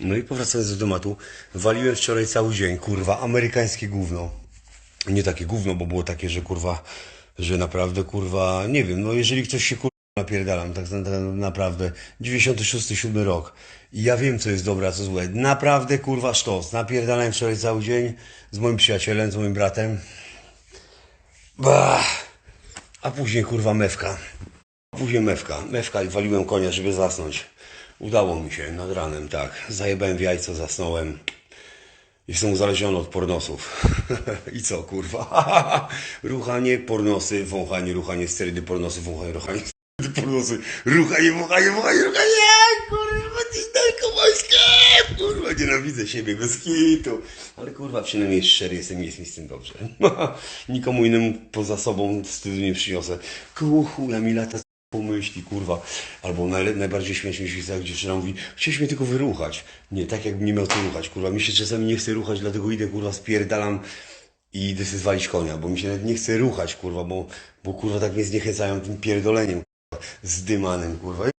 No i powracając do tematu, waliłem wczoraj cały dzień, kurwa, amerykańskie gówno. Nie takie gówno, bo było takie, że kurwa, że naprawdę kurwa, nie wiem, no jeżeli ktoś się kurwa napierdalam, tak na- naprawdę, 96-7 rok i ja wiem, co jest dobre, a co złe. Naprawdę kurwa sztos, napierdalałem wczoraj cały dzień z moim przyjacielem, z moim bratem. Bah. A później kurwa mewka. Później mewka. Mewka i waliłem konia, żeby zasnąć. Udało mi się nad ranem, tak. Zajebałem w jajco, zasnąłem. Jestem uzależniony od pornosów. I co, kurwa? ruchanie, pornosy, wąchanie, ruchanie, sterydy, pornosy, wąchanie, ruchanie, sterydy, pornosy, ruchanie, wąchanie, wąchanie, ruchanie. Kurwa, ty narkomańskie! Kurwa, nienawidzę siebie bez hitu. Ale kurwa, przynajmniej szczery jestem i jest mi z tym dobrze. Nikomu innemu poza sobą wstydu nie przyniosę. Kuchu, ja mi lata pomyśli, kurwa. Albo naj, najbardziej śmiesznie mi się jak dziewczyna mówi, chciałeś mnie tylko wyruchać. Nie, tak jakbym nie miał co ruchać, kurwa. Mi się czasami nie chce ruchać, dlatego idę, kurwa, spierdalam i idę sobie zwalić konia, bo mi się nawet nie chce ruchać, kurwa, bo, bo kurwa tak mnie zniechęcają tym pierdoleniem, kurwa, zdymanym, kurwa.